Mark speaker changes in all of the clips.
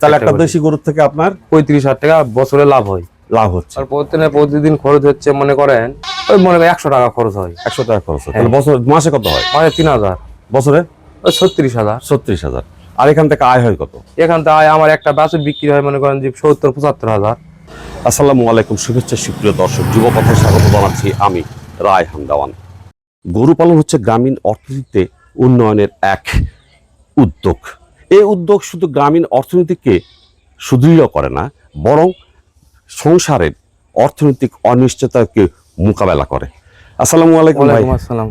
Speaker 1: তাহলে
Speaker 2: একটা
Speaker 1: দেশি গরুর থেকে আপনার
Speaker 2: পঁয়ত্রিশ হাজার টাকা বছরে লাভ হয়।
Speaker 1: লাভ হচ্ছে।
Speaker 2: আর প্রতিদিনে প্রতিদিন খরচ হচ্ছে মনে করেন ওই মনে করেন একশো টাকা খরচ হয়।
Speaker 1: একশো টাকা খরচ হয়। তাহলে বছর মাসে কত হয়?
Speaker 2: মানে তিন হাজার।
Speaker 1: বছরে?
Speaker 2: ওই ছত্রিশ হাজার।
Speaker 1: ছত্রিশ হাজার। আর এখান থেকে আয় হয় কত?
Speaker 2: এখান থেকে আয় আমার একটা বাছুর বিক্রি হয় মনে করেন যে সত্তর পঁচাত্তর হাজার।
Speaker 1: আসসালামু আলাইকুম শুভেচ্ছা সুপ্রিয় দর্শক যুব কথায় স্বাগত জানাচ্ছি আমি রায় হামদাওয়ান গরু পালন হচ্ছে গ্রামীণ অর্থনীতিতে উন্নয়নের এক উদ্যোগ। এই উদ্যোগ শুধু গ্রামীণ অর্থনীতিকে সুদৃঢ় করে না বরং সংসারের অর্থনৈতিক অনিশ্চয়তাকে মোকাবেলা করে। আসসালামু আলাইকুম
Speaker 2: আসসালাম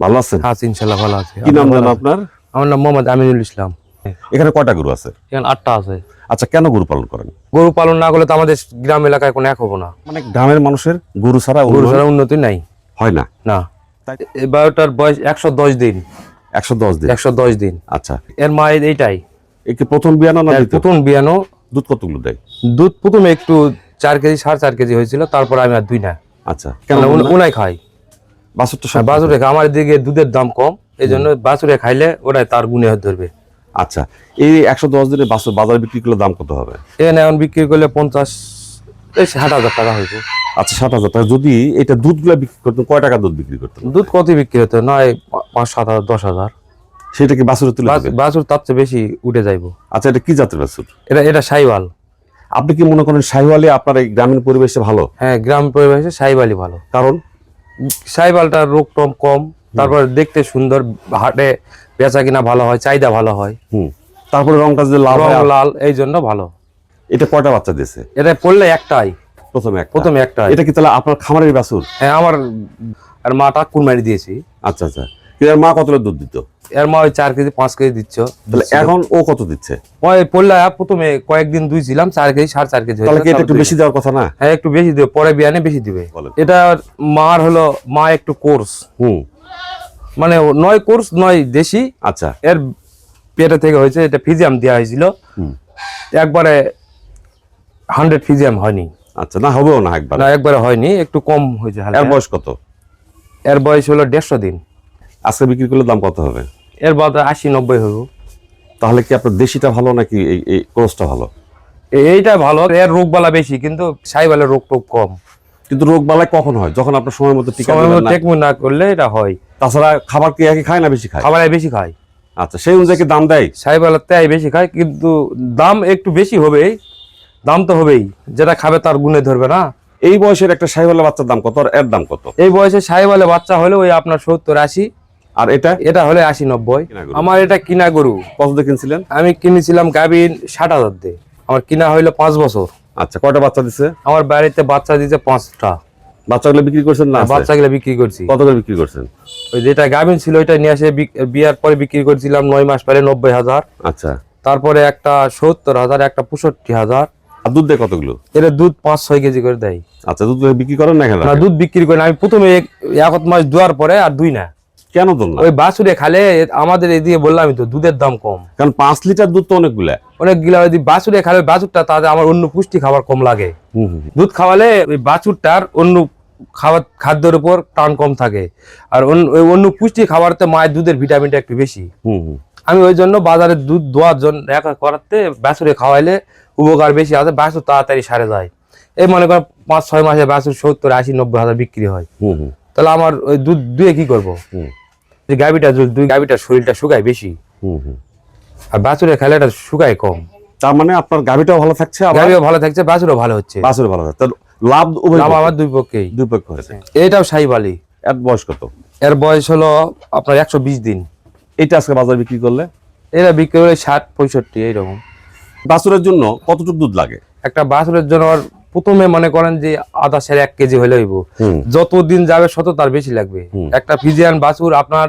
Speaker 1: ভালো আছেন?
Speaker 2: আছি ইনশাল্লাহ ভালো আছি।
Speaker 1: কি নাম জানো আপনার?
Speaker 2: আমার নাম মোহাম্মদ আমিনুল ইসলাম।
Speaker 1: এখানে কয়টা গরু আছে?
Speaker 2: এখানে আটটা আছে।
Speaker 1: আচ্ছা কেন গরু পালন করেন?
Speaker 2: গরু পালন না করলে তো আমাদের গ্রাম এলাকায় কোনো এক হব না।
Speaker 1: মানে গ্রামের মানুষের গরু ছাড়া
Speaker 2: গরু ছাড়া উন্নতি নাই।
Speaker 1: হয় না?
Speaker 2: না।
Speaker 1: তাই-
Speaker 2: এই বারোটার বয়স একশো দশ দিন।
Speaker 1: একশো দশ দিন?
Speaker 2: একশো দশ দিন।
Speaker 1: আচ্ছা।
Speaker 2: এর মা এই- এইটাই।
Speaker 1: এ কি প্রথম বিয়ানো না
Speaker 2: প্রথম বিয়ানো।
Speaker 1: দুধ কতগুলো দেয়?
Speaker 2: দুধ প্রথমে একটু চার কেজি সাড়ে চার কেজি হয়েছিল তারপর আমি আর দুই না।
Speaker 1: আচ্ছা কেন
Speaker 2: উনাই খাই।
Speaker 1: বাছুরটা
Speaker 2: আর বাছুরে। আমার দিকে দুধের দাম কম এই জন্য বাছুরে খাইলে ওরাই তার গুণে ধরবে।
Speaker 1: আচ্ছা এই একশো দশ দিনের বাছুর বাজারে বিক্রি করলে দাম কত হবে?
Speaker 2: এখানে এখন বিক্রি করলে পঞ্চাশ এই ষাট হাজার টাকা হইব।
Speaker 1: আচ্ছা ষাট হাজার। টাকা যদি এটা দুধগুলো বিক্রি করতেন কয় টাকা দুধ বিক্রি করতেন?
Speaker 2: দুধ কত বিক্রি হতো? নয় পাঁচ সাত হাজার দশ হাজার।
Speaker 1: সেটা কি বাছুরে তুলে
Speaker 2: বাছ- বাছুর তার চেয়ে বেশি উঠে যাইব।
Speaker 1: আচ্ছা এটা কি জাতের বাছুর?
Speaker 2: এটা এটা সাইওয়াল।
Speaker 1: আপনি কি মনে করেন শাহিওয়ালে আপনার এই গ্রামীণ পরিবেশে ভালো?
Speaker 2: হ্যাঁ গ্রাম পরিবেশে সাইওয়ালই ভালো।
Speaker 1: কারণ?
Speaker 2: সাইওয়ালটার রোগ টম কম তারপর দেখতে সুন্দর হাটে বেচা কিনা ভালো হয় চাহিদা ভালো হয়।
Speaker 1: হুম। তারপরে রংটা যদি লাল
Speaker 2: লাল এই জন্য ভালো।
Speaker 1: এটা কয়টা বাচ্চা দিয়েছে?
Speaker 2: এটা পড়লে একটাই।
Speaker 1: প্রথমে একটা।
Speaker 2: প্রথমে একটাই
Speaker 1: এটা কি তাহলে আপনার খামারের বাছুর
Speaker 2: হ্যাঁ আমার আর মাটা কুরমারি দিয়েছি।
Speaker 1: আচ্ছা আচ্ছা। এর মা কতটা দুধ দিত?
Speaker 2: এর মা ওই চার কেজি পাঁচ কেজি দিচ্ছ।
Speaker 1: তাহলে এখন ও কত দিচ্ছে?
Speaker 2: ওই পড়লে প্রথমে কয়েকদিন দুইছিলাম চার কেজি সাড়ে চার কেজি
Speaker 1: তাহলে এটা একটু বেশি দেওয়ার কথা না?
Speaker 2: হ্যাঁ একটু বেশি দিবে পরে বিয়ানে বেশি দিবে। এটা মার হলো মা একটু কোর্স।
Speaker 1: হুম।
Speaker 2: মানে নয় কোর্স নয় দেশি।
Speaker 1: আচ্ছা।
Speaker 2: এর পেটে থেকে হয়েছে এটা ফিজিয়াম দেওয়া হয়েছিল।
Speaker 1: হুম।
Speaker 2: একবারে হান্ড্রেড ফিজিয়াম হয়নি।
Speaker 1: আচ্ছা না হবেও না একবার।
Speaker 2: না একবারে হয়নি একটু কম হয়েছে
Speaker 1: এর বয়স কত?
Speaker 2: এর বয়স হলো দেড়শো দিন।
Speaker 1: আজকে বিক্রি করলে দাম কত হবে?
Speaker 2: এর বাদ আশি নব্বই হইব।
Speaker 1: তাহলে কি আপনার দেশিটা ভালো নাকি এই ক্রসটা ভালো?
Speaker 2: এইটা ভালো এর রোগ বালা বেশি কিন্তু সাইবালের রোগ টোগ কম।
Speaker 1: কিন্তু রোগ বালাই কখন হয়? যখন আপনার সময় মতো টিকা।
Speaker 2: টেকমু না করলে এটা হয়।
Speaker 1: তাছাড়া খাবার কি একই খায় না বেশি খায়?
Speaker 2: খাবার বেশি খায়।
Speaker 1: আচ্ছা সেই অনুযায়ী দাম দেয়?
Speaker 2: সাইবালের তাই বেশি খায় কিন্তু দাম একটু বেশি হবেই। দাম তো হবেই যেটা খাবে তার গুণে ধরবে না।
Speaker 1: এই বয়সের একটা সাইওয়ালা বাচ্চার দাম কত আর এর দাম কত?
Speaker 2: এই বয়সে সাইবালে বাচ্চা হলে ওই আপনার সত্তর আশি।
Speaker 1: আর এটা?
Speaker 2: এটা হলে আশি নব্বই। আমার এটা কিনা গরু।
Speaker 1: কত কিনছিলেন?
Speaker 2: আমি কিনেছিলাম গাভিন ষাট হাজার দিয়ে। আমার কিনা হইল পাঁচ বছর।
Speaker 1: আচ্ছা কয়টা বাচ্চা দিছে?
Speaker 2: আমার বাড়িতে বাচ্চা দিতে পাঁচটা।
Speaker 1: বাচ্চাগুলো বিক্রি করছেন না?
Speaker 2: বাচ্চাগুলো বিক্রি করছি।
Speaker 1: কত করে বিক্রি করছেন?
Speaker 2: ওই যেটা গাভিন ছিল ওইটা নিয়ে আসে বিক- বিয়ার পরে বিক্রি করছিলাম নয় মাস পরে নব্বই হাজার।
Speaker 1: আচ্ছা।
Speaker 2: তারপরে একটা সত্তর হাজার একটা পঁয়ষট্টি হাজার।
Speaker 1: আর দুধ দেয় কতগুলো?
Speaker 2: এর দুধ পাঁচ ছয় কেজি করে দেয়।
Speaker 1: আচ্ছা দুধ বিক্রি করেন না কেন
Speaker 2: দুধ বিক্রি করি না। আমি প্রথমে এক- মাস দুয়ার পরে আর দুই না।
Speaker 1: কেন দুধ
Speaker 2: ওই বাছুরে খালে আমাদের এদিকে বললাম তো দুধের দাম কম।
Speaker 1: কারণ পাঁচ লিটার দুধ তো অনেকগুলা।
Speaker 2: অনেক গিলা ওই বাছুরে খালে বাছুরটা তাতে আমার অন্য পুষ্টি খাবার কম লাগে। দুধ খাওয়ালে ওই বাছুরটার অন্য খাবার খাদ্যের উপর টান কম থাকে। আর অন্য- ওই অন্য পুষ্টি খাবারতে মায়ের দুধের ভিটামিনটা একটু বেশি। আমি ওই জন্য বাজারে দুধ দোয়ার জন্য করাতে বাছুরে খাওয়াইলে উপকার বেশি আছে বাছুর তাড়াতাড়ি সারে যায়। এই মনে করেন পাঁচ ছয় মাসে বাছুর সত্তর আশি নব্বই হাজার বিক্রি হয়। তাহলে আমার ওই দুধ দুয়ে কি করব?
Speaker 1: হুম।
Speaker 2: যে গাভিটা দুই গাভিটার শরীরটা শুকায় বেশি।
Speaker 1: হুম হুম।
Speaker 2: আর বাছুরে খেলে এটা শুকায় কম।
Speaker 1: তার মানে আপনার গাভিটাও ভালো থাকছে
Speaker 2: গাভিও ভালো থাকছে বাছুরও ভালো হচ্ছে।
Speaker 1: বাছুর ভালো থাকছে। লাভ
Speaker 2: লাভ আমার দুই পক্ষেই।
Speaker 1: দুই পক্ষ হয়েছে
Speaker 2: এইটাও সাইবালি
Speaker 1: এর বয়স কত?
Speaker 2: এর বয়স হলো আপনার একশো বিশ দিন।
Speaker 1: এটা আজকে বাজার বিক্রি করলে?
Speaker 2: এরা বিক্রি করে ষাট পঁয়ষট্টি এইরকম।
Speaker 1: বাছুরের জন্য কতটুকু দুধ লাগে?
Speaker 2: একটা বাছুরের জন্য প্রথমে মনে করেন যে আধা সের এক কেজি হলে হইব। যত দিন যাবে তত তার বেশি লাগবে। একটা ফিজিয়ান বাছুর আপনার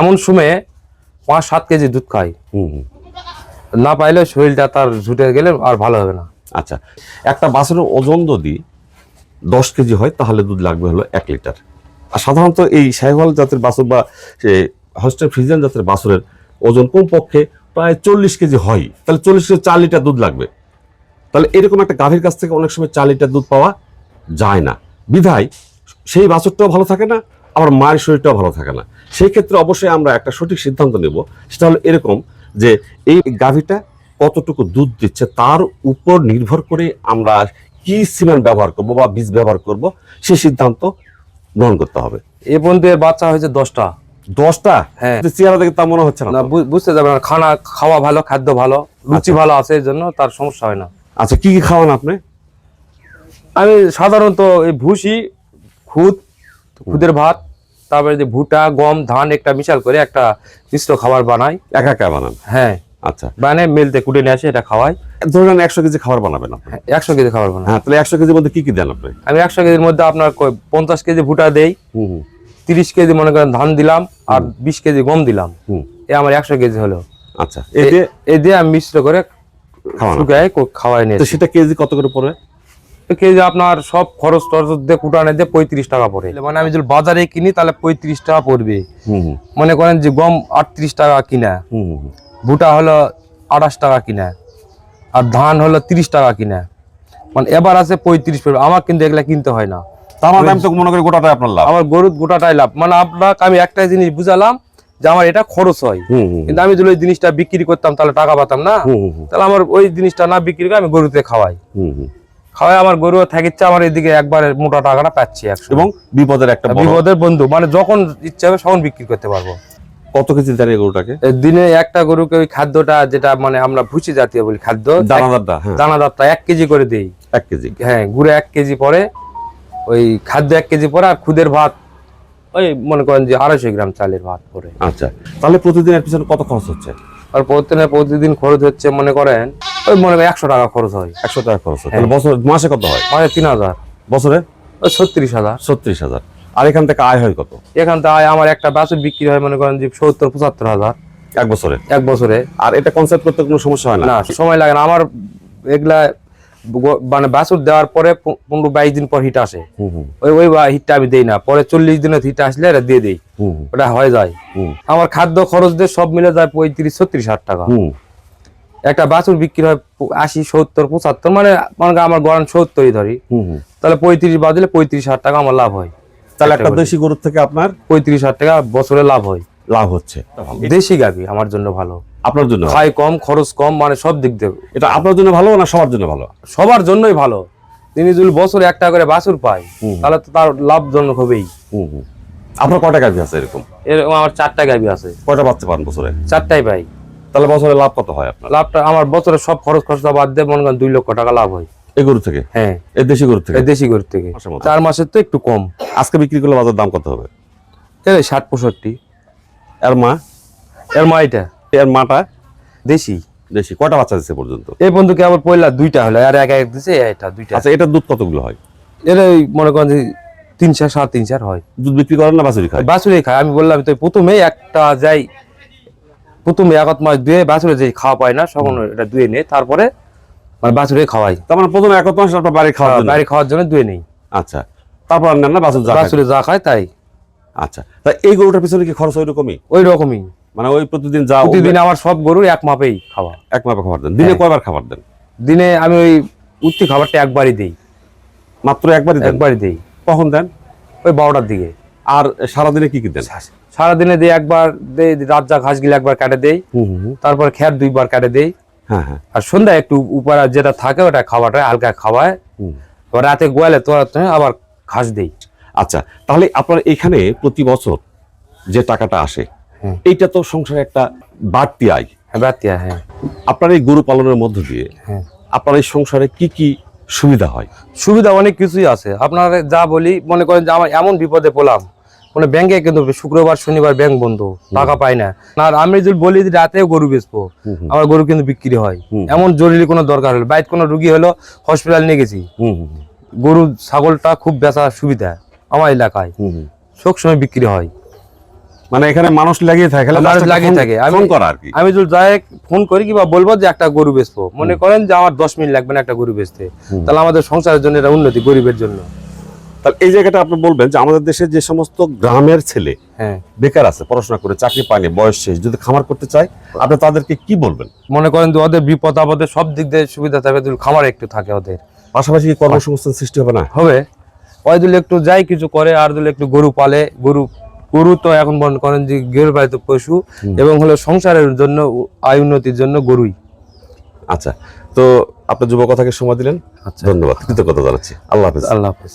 Speaker 2: এমন সময়ে পাঁচ সাত কেজি দুধ খায়। না পাইলে শরীরটা তার ঝুটে গেলে আর ভালো হবে না।
Speaker 1: আচ্ছা একটা বাছুরের ওজন যদি দশ কেজি হয় তাহলে দুধ লাগবে হলো এক লিটার। আর সাধারণত এই শাহিওয়াল জাতের বাছুর বা হস্টেল ফ্রিজিয়ান জাতের বাছুরের ওজন কমপক্ষে প্রায় চল্লিশ কেজি হয়। তাহলে চল্লিশ কেজি চার লিটার দুধ লাগবে। তাহলে এরকম একটা গাভীর কাছ থেকে অনেক সময় চার লিটার দুধ পাওয়া যায় না। বিধায় সেই বাছুরটাও ভালো থাকে না, আবার মায়ের শরীরটাও ভালো থাকে না। সেই ক্ষেত্রে অবশ্যই আমরা একটা সঠিক সিদ্ধান্ত নেব, সেটা হলো এরকম যে এই গাভীটা কতটুকু দুধ দিচ্ছে, তার উপর নির্ভর করে আমরা কি সিমেন্ট ব্যবহার করব বা বীজ ব্যবহার করব, সে সিদ্ধান্ত গ্রহণ করতে হবে।
Speaker 2: এ পর্যন্ত বাচ্চা হয়েছে দশটা।
Speaker 1: দশটা?
Speaker 2: হ্যাঁ।
Speaker 1: চেহারা দেখে তা মনে হচ্ছে না
Speaker 2: বুঝতে যাবে না খানা খাওয়া ভালো খাদ্য ভালো রুচি ভালো আছে এর জন্য তার সমস্যা হয় না।
Speaker 1: আচ্ছা কি কি খাওয়ান আপনি?
Speaker 2: আমি সাধারণত এই ভুসি খুদ খুদের ভাত তারপরে যে ভুট্টা গম ধান একটা মিশাল করে একটা মিশ্র খাবার বানাই।
Speaker 1: একা একা বানান?
Speaker 2: হ্যাঁ।
Speaker 1: আচ্ছা।
Speaker 2: বানিয়ে মেলতে কুটে নিয়ে আসে এটা খাওয়াই।
Speaker 1: ধরুন একশো কেজি খাবার বানাবেন আপনি।
Speaker 2: হ্যাঁ, একশো কেজি খাবার বানাই।
Speaker 1: হ্যাঁ তাহলে একশো কেজির মধ্যে কি কি দেন আপনি?
Speaker 2: আমি একশো কেজির মধ্যে আপনার পঞ্চাশ কেজি ভুট্টা দেই।
Speaker 1: হুম হুম।
Speaker 2: তিরিশ কেজি মনে করেন ধান দিলাম আর বিশ কেজি গম দিলাম।
Speaker 1: হুম।
Speaker 2: এ আমার একশো কেজি হলো।
Speaker 1: আচ্ছা। এই যে
Speaker 2: এই দিয়ে আমি মিশ্র করে
Speaker 1: খাওয়ানো।
Speaker 2: শুকায় খাওয়াই নিয়ে
Speaker 1: তো সেটা কেজি কত করে পড়ে?
Speaker 2: কেজি আপনার সব খরচ টরচ দিয়ে কুটানে দিয়ে পঁয়ত্রিশ টাকা পড়ে। মানে আমি যদি বাজারে কিনি তাহলে পঁয়ত্রিশ টাকা পড়বে। মনে করেন যে গম আটত্রিশ টাকা কিনা। ভুটা হলো আঠাশ টাকা কিনা। আর ধান হলো তিরিশ টাকা কিনা। মানে এবার আছে পঁয়ত্রিশ পড়বে। আমার কিন্তু এগুলা কিনতে হয় না।
Speaker 1: মানে আমি তো মনে করি গোটাটাই আপনার লাভ।
Speaker 2: আমার গরুর গোটাটাই লাভ। মানে আপনাকে আমি একটাই জিনিস বুঝালাম যে আমার এটা খরচ হয়। কিন্তু আমি যদি ওই জিনিসটা বিক্রি করতাম তাহলে টাকা পাতাম না। তাহলে আমার ওই জিনিসটা না বিক্রি করে আমি গরুতে খাওয়াই।
Speaker 1: হুম হুম।
Speaker 2: খাওয়াই আমার গরু থাকিচ্ছে আমার এদিকে একবার মোটা টাকাটা পাচ্ছি
Speaker 1: এবং বিপদের একটা
Speaker 2: বিপদের বন্ধু। মানে যখন ইচ্ছা হবে তখন বিক্রি করতে পারব।
Speaker 1: কত কেজি দেন গরুটাকে?
Speaker 2: দিনে একটা গরুকে ওই খাদ্যটা যেটা মানে আমরা ভুসি জাতীয় বলি খাদ্য
Speaker 1: দানাদারটা হ্যাঁ।
Speaker 2: দানাদারটা এক কেজি করে দিই।
Speaker 1: এক কেজি।
Speaker 2: হ্যাঁ গুড়ে এক কেজি পরে ওই খাদ্য এক কেজি পরে আর খুদের ভাত ওই মনে করেন যে আড়াইশো গ্রাম চালের ভাত পরে।
Speaker 1: আচ্ছা তাহলে প্রতিদিন এর পিছনে কত খরচ হচ্ছে?
Speaker 2: আর প্রতিদিনের প্রতিদিন খরচ হচ্ছে মনে করেন ওই মনে করেন একশো টাকা খরচ হয়।
Speaker 1: একশো টাকা খরচ হয়। তাহলে বছর মাসে কত হয়?
Speaker 2: মানে তিন হাজার।
Speaker 1: বছরে?
Speaker 2: ওই ছত্রিশ হাজার।
Speaker 1: ছত্রিশ হাজার। আর এখান থেকে আয় হয় কত?
Speaker 2: এখান থেকে আয় আমার একটা বাছুর বিক্রি হয় মনে করেন যে সত্তর পঁচাত্তর হাজার।
Speaker 1: এক বছরে?
Speaker 2: এক বছরে।
Speaker 1: আর এটা কনসেপ্ট করতে কোনো সমস্যা হয় না
Speaker 2: সময় লাগে না। আমার এগুলা মানে বাছুর দেওয়ার পরে পনেরো বাইশ দিন পর হিট আসে। ওই ওই হিটটা আমি দেই না। পরে চল্লিশ দিনের হিট আসলে এটা দিয়ে দিই। ওটা হয়ে যায়। আমার খাদ্য খরচ দিয়ে সব মিলে যায় পঁয়ত্রিশ ছত্রিশ হাজার টাকা। একটা বাছুর বিক্রি হয় আশি সত্তর পঁচাত্তর মানে মনে আমার গড়ান সত্তরই ধরি। তাহলে পঁয়ত্রিশ বাদ দিলে পঁয়ত্রিশ হাজার টাকা আমার লাভ হয়।
Speaker 1: তাহলে
Speaker 2: একটা
Speaker 1: একটা দেশি গরুর থেকে আপনার
Speaker 2: পঁয়ত্রিশ হাজার টাকা বছরে লাভ হয়।
Speaker 1: লাভ হচ্ছে।
Speaker 2: দেশি গাভি আমার জন্য ভালো।
Speaker 1: আপনার জন্য।
Speaker 2: খাই কম খরচ কম মানে সব দিক দিয়ে।
Speaker 1: এটা আপনার জন্য ভালো না সবার জন্য ভালো?
Speaker 2: সবার জন্যই ভালো। তিনি যদি বছরে একটা করে বাছুর পায়। তাহলে তো তার লাভজনক হবেই।
Speaker 1: আপনার কয়টা গাভি আছে এরকম?
Speaker 2: এরকম আমার চারটা গাভি আছে।
Speaker 1: কয়টা বাচ্চা পান বছরে?
Speaker 2: চারটাই পাই।
Speaker 1: তাহলে বছরে লাভ কত হয় আপনার?
Speaker 2: লাভটা আমার বছরে সব খরচ খরচা বাদ দিয়ে মনে করেন দুই লক্ষ টাকা লাভ হয়।
Speaker 1: এই গরু থেকে?
Speaker 2: হ্যাঁ।
Speaker 1: এই দেশি গরু থেকে?
Speaker 2: দেশি গরুর থেকে। চার মাসের তো একটু কম।
Speaker 1: আজকে বিক্রি করলে বাজার দাম কত হবে?
Speaker 2: এই ষাট পঁয়ষট্টি।
Speaker 1: এর মা?
Speaker 2: এর মা এটা।
Speaker 1: এর মাটা
Speaker 2: দেশি?
Speaker 1: দেশি কয়টা বাচ্চা দিচ্ছে পর্যন্ত?
Speaker 2: এই বন্ধু কেবল পয়লা দুইটা হলো আর এক এক দিছে এটা দুইটা।
Speaker 1: আচ্ছা এটার দুধ কতগুলো হয়?
Speaker 2: এর মনে করেন যে তিন চার সাড়ে তিন চার হয়।
Speaker 1: দুধ বিক্রি করেন না বাছুরি খায়?
Speaker 2: বাছুরে খায় আমি বললাম তো প্রথমে একটা যাই প্রথমে একত মাস দুয়ে বাছুরে যে খাওয়া পায় না তখন এটা দুয়ে নেই তারপরে মানে বাছুরে খাওয়াই।
Speaker 1: তার মানে প্রথমে এক মাস আপনার বাড়ি খাওয়ার জন্য?
Speaker 2: বাইরে খাওয়ার জন্য দুয়ে নেই।
Speaker 1: আচ্ছা তারপর আর নেন না বাছুর।
Speaker 2: বাছুরে যা খায় তাই।
Speaker 1: আচ্ছা তা এই গরুটার পিছনে কি খরচ ওই রকমই
Speaker 2: ওই রকমই
Speaker 1: মানে ওই প্রতিদিন যা
Speaker 2: প্রতিদিন আমার সব গরু এক মাপেই খাওয়া।
Speaker 1: এক মাপে খাবার দেন। দিনে
Speaker 2: হ্যাঁ।
Speaker 1: কয়বার খাবার দেন?
Speaker 2: দিনে আমি ওই উঠতি খাবারটা একবারই দেই।
Speaker 1: মাত্র একবারই
Speaker 2: একবারই দেই।
Speaker 1: কখন দেন?
Speaker 2: ওই বারোটার দিকে।
Speaker 1: আর সারাদিনে কি কি দেন?
Speaker 2: সারাদিনে দিই একবার দেই রাত যা ঘাস গিলে একবার কাটে দেই। তারপর খ্যার দুইবার কাটে দেই।
Speaker 1: হ্যাঁ হ্যাঁ।
Speaker 2: আর সন্ধ্যায় একটু উপরে যেটা থাকে ওটা খাবারটা হালকা খাওয়ায়।
Speaker 1: হুম।
Speaker 2: এবার রাতে গোয়ালে তোরা আবার ঘাস দেই।
Speaker 1: আচ্ছা তাহলে আপনার এখানে প্রতি বছর যে টাকাটা আসে। এইটা তো সংসারে একটা বাড়তি আয়।
Speaker 2: হ্যাঁ বাতিয়া হ্যাঁ।
Speaker 1: আপনার এই গরু পালনের মধ্য দিয়ে
Speaker 2: হ্যাঁ।
Speaker 1: আপনার এই সংসারে কি কি সুবিধা হয়?
Speaker 2: সুবিধা অনেক কিছুই আছে। আপনারা যা বলি মনে করেন যে আমার এমন বিপদে পড়লাম কোনো ব্যাংকে কিন্তু শুক্রবার শনিবার ব্যাংক বন্ধ টাকা পাই না। আর আমি যদি বলি যে রাতেও গরু বেচবো। আমার গরু কিন্তু বিক্রি হয়। এমন জরুরি কোনো দরকার হলো? বাইরে কোনো রুগী হলো হসপিটাল নিয়ে গেছি। গরু ছাগলটা খুব বেচা সুবিধা আমার এলাকায়। সব সময় বিক্রি হয়।
Speaker 1: মানে এখানে মানুষ লাগিয়ে থাকে
Speaker 2: মানুষ লাগিয়ে থাকে। আমি-
Speaker 1: করা আর কি।
Speaker 2: আমি যদি যাই ফোন করি কিংবা বলব যে একটা গরু বেচবো। মনে করেন যে আমার দশ মিনিট লাগবে না একটা গরু বেচতে। তাহলে আমাদের সংসারের জন্য এটা উন্নতি গরিবের জন্য।
Speaker 1: তাহলে এই জায়গাটা আপনি বলবেন যে আমাদের দেশে যে সমস্ত গ্রামের ছেলে
Speaker 2: হ্যাঁ।
Speaker 1: বেকার আছে পড়াশোনা করে চাকরি পায়নি বয়স শেষ যদি খামার করতে চায় আপনি তাদেরকে কি বলবেন?
Speaker 2: মনে করেন যে ওদের বিপদ আপদে সব দিক দিয়ে সুবিধা থাকে যদি খামার একটু থাকে ওদের।
Speaker 1: পাশাপাশি কর্মসংস্থান সৃষ্টি হবে না?
Speaker 2: হবে। ওই দিলে একটু যাই কিছু করে আর দিলে একটু গরু পালে গরু গরু তো এখন মনে করেন যে গৃহপালিত পশু এবং হলো সংসারের জন্য আয় উন্নতির জন্য গরুই।
Speaker 1: আচ্ছা তো আপনার যুবকথাকে সময় দিলেন।
Speaker 2: আচ্ছা।
Speaker 1: ধন্যবাদ কৃতজ্ঞতা জানাচ্ছি। আল্লাহ হাফিজ।
Speaker 2: আল্লাহ হাফেজ।